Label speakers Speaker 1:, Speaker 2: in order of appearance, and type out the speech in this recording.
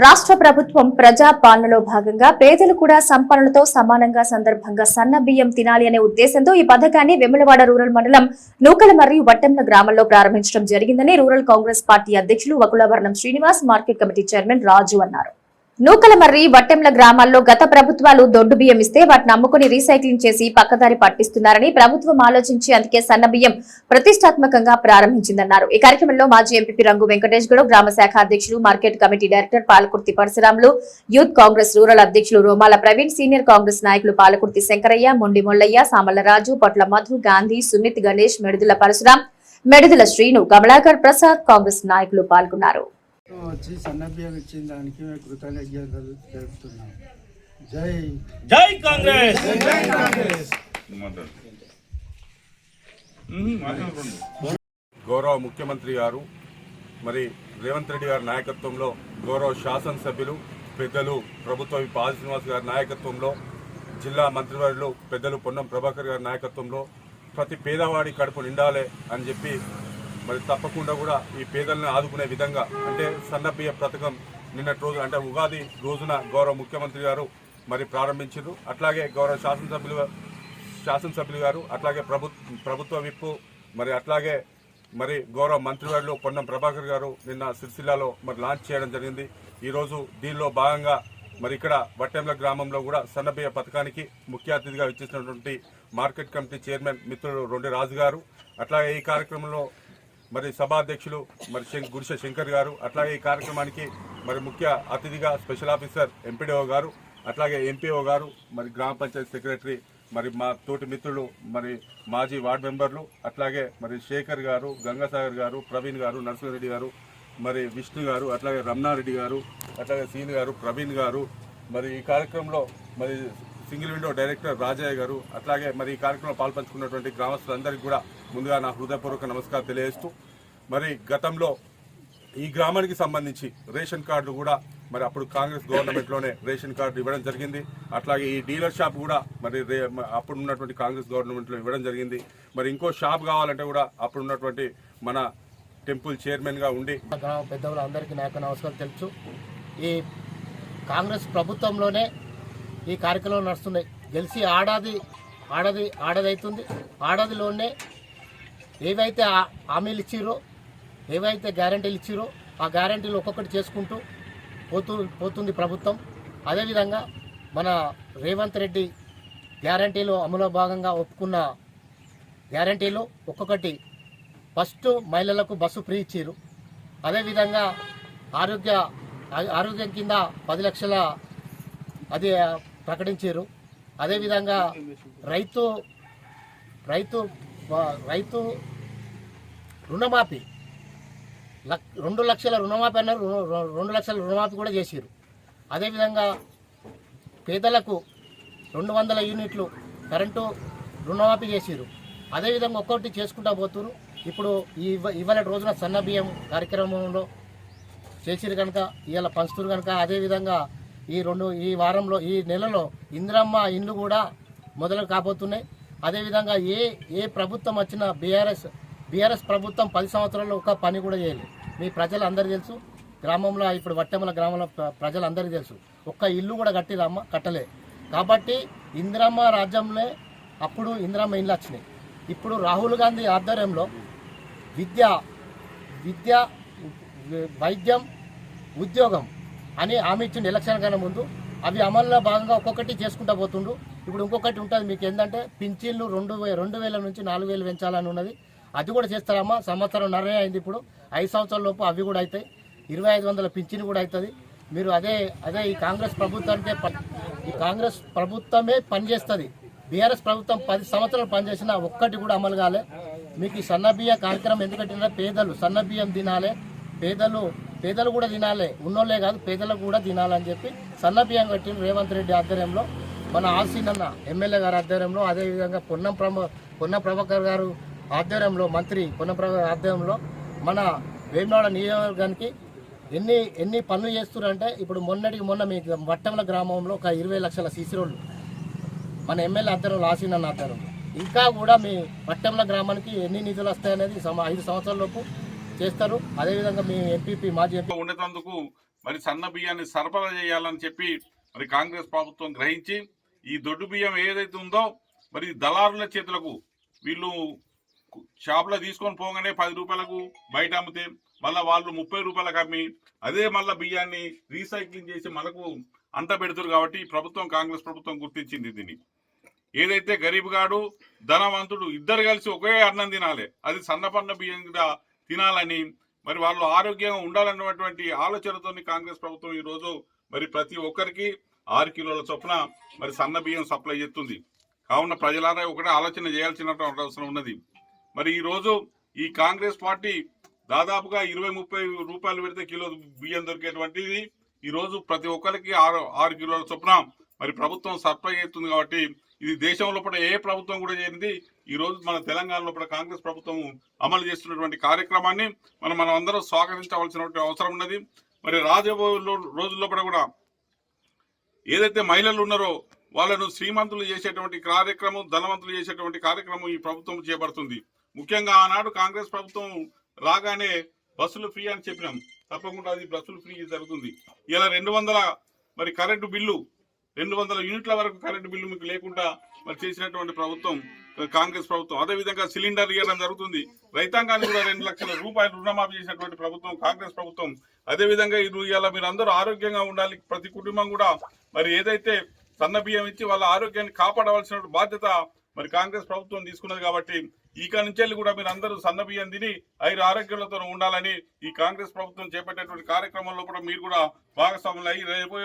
Speaker 1: రాష్ట్ర ప్రభుత్వం ప్రజా పాలనలో భాగంగా పేదలు కూడా సంపన్నులతో సమానంగా సందర్భంగా సన్న బియ్యం తినాలి అనే ఉద్దేశంతో ఈ పథకాన్ని వెములవాడ రూరల్ మండలం నూకల మరియు వట్టంల గ్రామంలో ప్రారంభించడం జరిగిందని రూరల్ కాంగ్రెస్ పార్టీ అధ్యక్షులు Vakulavarnam Srinivas market committee chairman Raju అన్నారు. నూకలమర్రి వట్టెంల గ్రామాల్లో గత ప్రభుత్వాలు దొడ్డు బియ్యం ఇస్తే వాటిని అమ్ముకుని రీసైక్లింగ్ చేసి పక్కదారి పట్టిస్తున్నారని ప్రభుత్వం ఆలోచించి అందుకే సన్న బియ్యం ప్రతిష్టాత్మకంగా ప్రారంభించిందన్నారు. ఈ కార్యక్రమంలో మాజీ ఎంపీ రంగు వెంకటేష్ గౌడ్ గ్రామ శాఖ అధ్యక్షులు market committee director Palakurthi Parasuramulu youth Congress rural అధ్యక్షులు రోమాల ప్రవీణ్ సీనియర్ కాంగ్రెస్ నాయకులు పాలకుర్తి శంకరయ్య మొండి మొల్లయ్య సామలరాజు పొట్ల మధు గాంధీ సుమిత్ గణేష్ మెడుదుల పరశురాం మెడుదుల శ్రీను కమలాకర్ ప్రసాద్ కాంగ్రెస్ నాయకులు పాల్గొన్నారు.
Speaker 2: వచ్చి సన్నబియ్యం ఇచ్చిన దానికి మేము కృతజ్ఞతలు తెలుపుతున్నాం. జై
Speaker 3: జై కాంగ్రెస్!
Speaker 4: గౌరవ ముఖ్యమంత్రి గారు మరి రేవంత్ రెడ్డి గారి నాయకత్వంలో గౌరవ శాసనసభ్యులు పెద్దలు ప్రభుత్వ ఆది శ్రీనివాస్ గారి నాయకత్వంలో జిల్లా మంత్రివర్యులు పెద్దలు పొన్నం ప్రభాకర్ గారి నాయకత్వంలో ప్రతి పేదవాడి కడుపు నిండాలి అని చెప్పి మరి తప్పకుండా కూడా ఈ పేదలను ఆదుకునే విధంగా అంటే సన్నబియ్య పథకం నిన్నటి రోజు అంటే ఉగాది రోజున గౌరవ ముఖ్యమంత్రి గారు మరి ప్రారంభించారు అట్లాగే గౌరవ శాసనసభ్యులు శాసనసభ్యులు గారు అట్లాగే ప్రభుత్వ ప్రభుత్వ విప్పు మరి అట్లాగే మరి గౌరవ మంత్రివర్యులు పొన్నం ప్రభాకర్ గారు నిన్న సిరిసిల్లాలో మరి లాంచ్ చేయడం జరిగింది. ఈరోజు దీనిలో భాగంగా మరి ఇక్కడ వట్టెంల గ్రామంలో కూడా సన్నబియ్య పథకానికి ముఖ్య అతిథిగా ఇచ్చేసినటువంటి మార్కెట్ కమిటీ చైర్మన్ మిత్రుడు రొండి రాజు గారు అట్లాగే ఈ కార్యక్రమంలో మరి సభాధ్యక్షులు మరి శం- శంకర్ గారు అట్లాగే ఈ కార్యక్రమానికి మరి ముఖ్య అతిథిగా స్పెషల్ ఆఫీసర్ ఎంపీడీఓ గారు అట్లాగే ఎంపీఓ గారు మరి గ్రామ పంచాయతీ సెక్రటరీ మరి మా తోటి మిత్రులు మరి మాజీ వార్డు మెంబర్లు అట్లాగే మరి శేఖర్ గారు గంగాసాగర్ గారు ప్రవీణ్ గారు నరసింహారెడ్డి గారు మరి విష్ణు గారు అట్లాగే రమణారెడ్డి గారు అట్లాగే సీని గారు ప్రవీణ్ గారు మరి ఈ కార్యక్రమంలో మరి సింగిల్ విండో డైరెక్టర్ రాజయ్య గారు అట్లాగే మరి ఈ కార్యక్రమంలో పాల్పంచుకున్నటువంటి గ్రామస్తులందరికీ కూడా ముందుగా నా హృదయపూర్వక నమస్కారం తెలియజేస్తూ మరి గతంలో ఈ గ్రామానికి సంబంధించి రేషన్ కార్డు కూడా మరి అప్పుడు కాంగ్రెస్ గవర్నమెంట్లోనే రేషన్ కార్డు ఇవ్వడం జరిగింది. అట్లాగే ఈ డీలర్ షాప్ కూడా మరి రే అప్పుడు ఉన్నటువంటి కాంగ్రెస్ గవర్నమెంట్లో ఇవ్వడం జరిగింది. మరి ఇంకో షాప్ కావాలంటే కూడా అప్పుడు ఉన్నటువంటి మన టెంపుల్ చైర్మన్గా ఉండి
Speaker 5: గ్రామ పెద్దలు అందరికీ నా యొక్క నమస్కారం తెలుసు ఈ కాంగ్రెస్ ప్రభుత్వంలోనే ఈ కార్యక్రమం నడుస్తున్నాయి. గెలిచి ఆడాది ఆడది ఆడదవుతుంది ఆడదిలోనే ఏవైతే హామీలు ఇచ్చిరో ఏవైతే గ్యారంటీలు ఇచ్చిరో ఆ గ్యారంటీలు ఒక్కొక్కటి చేసుకుంటూ పోతూ పోతుంది ప్రభుత్వం. అదేవిధంగా మన రేవంత్ రెడ్డి గ్యారంటీలో అమలు భాగంగా ఒప్పుకున్న గ్యారంటీలు ఒక్కొక్కటి ఫస్ట్ మహిళలకు బస్సు ఫ్రీ ఇచ్చారు అదేవిధంగా ఆరోగ్య ఆరోగ్యం కింద పది లక్షల అది ప్రకటించారు. అదేవిధంగా రైతు రైతు రైతు రుణమాఫీ లక్ రెండు లక్షల రుణమాఫీ అన్నారు. రెండు లక్షల రుణమాఫీ కూడా చేశారు. అదేవిధంగా పేదలకు రెండు వందల యూనిట్లు కరెంటు రుణమాఫీ చేశారు. అదేవిధంగా ఒక్కొక్కటి చేసుకుంటా పోతున్నారు ఇప్పుడు ఈ ఇవాళ రోజున సన్న బియ్యం కార్యక్రమంలో చేసిరు కనుక ఇవాళ పంచుతురు కనుక అదేవిధంగా ఈ రెండు ఈ వారంలో ఈ నెలలో ఇందిరమ్మ ఇండ్లు కూడా మొదలు కాబోతున్నాయి. అదేవిధంగా ఏ ఏ ప్రభుత్వం వచ్చినా బీఆర్ఎస్ బీఆర్ఎస్ ప్రభుత్వం పది సంవత్సరాల్లో ఒక పని కూడా చేయలేదు. మీ ప్రజలు అందరికీ తెలుసు. గ్రామంలో ఇప్పుడు వట్టెమల గ్రామంలో ప్రజలందరికీ తెలుసు. ఒక్క ఇల్లు కూడా కట్టిరమ్మ కట్టలే. కాబట్టి ఇందిరమ్మ రాజ్యంలో అప్పుడు ఇందిరమ్మ ఇండ్లు వచ్చినాయి. ఇప్పుడు రాహుల్ గాంధీ ఆధ్వర్యంలో విద్య విద్య వైద్యం ఉద్యోగం అని హామీ ఇచ్చిండు ఎలక్షన్ కన్నా ముందు. అవి అమల్లో భాగంగా ఒక్కొక్కటి చేసుకుంటా పోతుండు. ఇప్పుడు ఇంకొకటి ఉంటుంది మీకు ఏంటంటే పింఛన్లు రెండు వే రెండు వేల నుంచి నాలుగు వేలు పెంచాలని ఉన్నది. అది కూడా చేస్తారమ్మా. సంవత్సరం నరే అయింది ఇప్పుడు. ఐదు సంవత్సరాల లోపు అవి కూడా అవుతాయి ఇరవై ఐదు వందల పింఛన్ కూడా అవుతుంది మీరు అదే అదే ఈ కాంగ్రెస్ ప్రభుత్వానికే ఈ కాంగ్రెస్ ప్రభుత్వమే పనిచేస్తుంది. బీఆర్ఎస్ ప్రభుత్వం పది సంవత్సరాలు పనిచేసినా ఒక్కటి కూడా అమలు కాలే. మీకు ఈ సన్నబియ్య కార్యక్రమం ఎందుకంటే పేదలు సన్నబియ్యం తినాలే. పేదలు పేదలు కూడా తినాలి. ఉన్నోళ్ళే కాదు పేదలకు కూడా తినాలని చెప్పి సన్నబియ్యం కట్టిన రేవంత్ రెడ్డి ఆధ్వర్యంలో. మన ఆసీనన్న ఎమ్మెల్యే గారి ఆధ్వర్యంలో అదేవిధంగా పొన్నం ప్రభ పొన్న ప్రభాకర్ గారు ఆధ్వర్యంలో మంత్రి పొన్న ప్రభాకర్ ఆధ్వర్యంలో మన వేమనాడ నియోజకవర్గానికి ఎన్ని ఎన్ని పనులు చేస్తున్నారంటే ఇప్పుడు మొన్నటికి మొన్న మీ వట్టమల గ్రామంలో ఒక ఇరవై లక్షల సీసీ రోడ్లు. మన ఎమ్మెల్యే ఆధ్వర్యంలో ఆసీనన్న ఆధ్వర్యంలో. ఇంకా కూడా మీ వట్టమల గ్రామానికి ఎన్ని నిధులు వస్తాయనేది సమ ఐదు సంవత్సరాల లోపు చేస్తారు. అదేవిధంగా మీ ఎంపీపీ మాజీ ఎంపీ
Speaker 6: ఉండేటందుకు
Speaker 3: మరి సన్న బియ్యాన్ని సరఫరా చేయాలని చెప్పి మరి కాంగ్రెస్ ప్రభుత్వం గ్రహించి ఈ దొడ్డు బియ్యం ఏదైతే ఉందో మరి దళారుల చేతులకు వీళ్ళు షాప్లో తీసుకొని పోగానే పది రూపాయలకు బయట అమ్మితే మళ్ళీ వాళ్ళు ముప్పై రూపాయలకు అమ్మి అదే మళ్ళీ బియ్యాన్ని రీసైక్లింగ్ చేసి మనకు అంత పెడుతురు కాబట్టి ప్రభుత్వం కాంగ్రెస్ ప్రభుత్వం గుర్తించింది దీన్ని. ఏదైతే గరీబ్ గాడు ధనవంతుడు ఇద్దరు కలిసి ఒకే అన్నం తినాలి అది సన్నపన్న బియ్యం కూడా తినాలని మరి వాళ్ళు ఆరోగ్యంగా ఉండాలన్నటువంటి ఆలోచనతో కాంగ్రెస్ ప్రభుత్వం ఈ రోజు మరి ప్రతి ఒక్కరికి ఆరు కిలోల చొప్పున మరి సన్న బియ్యం సప్లై చేస్తుంది. కావున ప్రజలారా ఒకటే ఆలోచన చేయాల్సినటువంటి అవసరం ఉన్నది. మరి ఈరోజు ఈ కాంగ్రెస్ పార్టీ దాదాపుగా ఇరవై ముప్పై రూపాయలు పెడితే కిలో బియ్యం దొరికేటువంటిది. ఈరోజు ప్రతి ఒక్కరికి ఆరు ఆరు కిలోల చొప్పున మరి ప్రభుత్వం సప్లై చేస్తుంది కాబట్టి ఇది దేశం లోపల ఏ ప్రభుత్వం కూడా చేరింది ఈ రోజు మన తెలంగాణ లోపల కాంగ్రెస్ ప్రభుత్వం అమలు చేస్తున్నటువంటి కార్యక్రమాన్ని మనం మనం అందరం స్వాగతించవలసినటువంటి అవసరం ఉన్నది. మరి రాజబోయే రోజుల్లో కూడా ఏదైతే మహిళలు ఉన్నారో వాళ్ళను శ్రీమంతులు చేసేటువంటి కార్యక్రమం ధనవంతులు చేసేటువంటి కార్యక్రమం ఈ ప్రభుత్వం చేపడుతుంది. ముఖ్యంగా ఆనాడు కాంగ్రెస్ ప్రభుత్వం రాగానే బస్సులు ఫ్రీ అని చెప్పినాం. తప్పకుండా అది బస్సులు ఫ్రీ జరుగుతుంది. ఇలా రెండు వందల మరి కరెంటు బిల్లు రెండు వందల యూనిట్ల వరకు కరెంటు బిల్లు మీకు లేకుండా మరి చేసినటువంటి ప్రభుత్వం కాంగ్రెస్ ప్రభుత్వం. అదే విధంగా సిలిండర్ ఇవ్వడం జరుగుతుంది. రైతాంగానికి కూడా రెండు లక్షల రూపాయలు రుణమాఫీ చేసినటువంటి ప్రభుత్వం కాంగ్రెస్ ప్రభుత్వం. అదే విధంగా ఇది ఇవాళ మీరు అందరూ ఆరోగ్యంగా ఉండాలి. ప్రతి కుటుంబం కూడా మరి ఏదైతే సన్న బియ్యం ఇచ్చి వాళ్ళ ఆరోగ్యాన్ని కాపాడవలసిన బాధ్యత మరి కాంగ్రెస్ ప్రభుత్వం తీసుకున్నది కాబట్టి ఇక నుంచి కూడా మీరు అందరూ సన్న బియ్యం తిని ఐదు ఆరోగ్యాలతో ఉండాలని ఈ కాంగ్రెస్ ప్రభుత్వం చేపట్టేటువంటి కార్యక్రమంలో కూడా మీరు కూడా భాగస్వాములు అయ్యి రేపు